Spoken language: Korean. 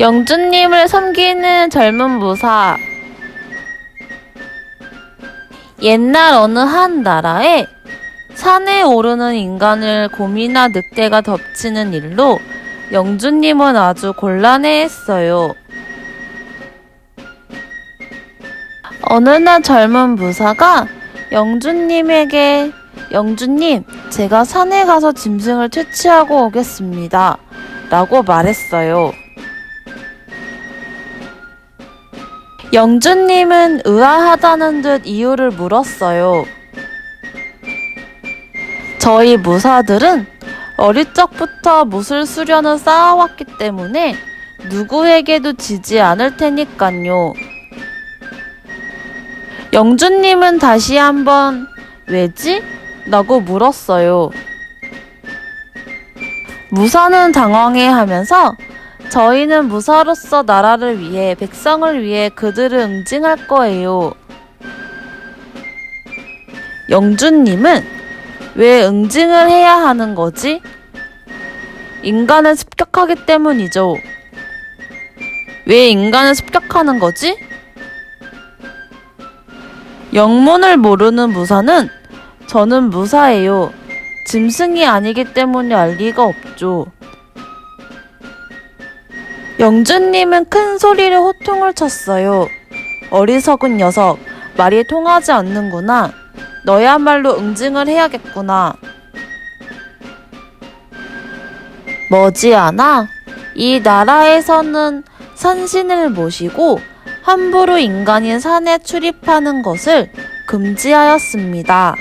영주님을 섬기는 젊은 무사. 옛날 어느 한 나라에 산에 오르는 인간을 곰이나 늑대가 덮치는 일로 영주님은 아주 곤란해했어요. 어느 날 젊은 무사가 영주님에게 영주님, 제가 산에 가서 짐승을 퇴치하고 오겠습니다. 라고 말했어요. 영주님은 의아하다는 듯 이유를 물었어요. 저희 무사들은 어릴 적부터 무술 수련을 쌓아왔기 때문에 누구에게도 지지 않을 테니깐요. 영주님은 다시 한번 왜지? 라고 물었어요. 무사는 당황해 하면서 저희는 무사로서 나라를 위해 백성을 위해 그들을 응징할 거예요. 영주님은 왜 응징을 해야 하는 거지? 인간을 습격하기 때문이죠. 왜 인간을 습격하는 거지? 영문을 모르는 무사는 저는 무사예요. 짐승이 아니기 때문에 알 리가 없죠. 영주님은 큰 소리로 호통을 쳤어요. 어리석은 녀석, 말이 통하지 않는구나. 너야말로 응징을 해야겠구나. 머지않아 이 나라에서는 산신을 모시고 함부로 인간인 산에 출입하는 것을 금지하였습니다.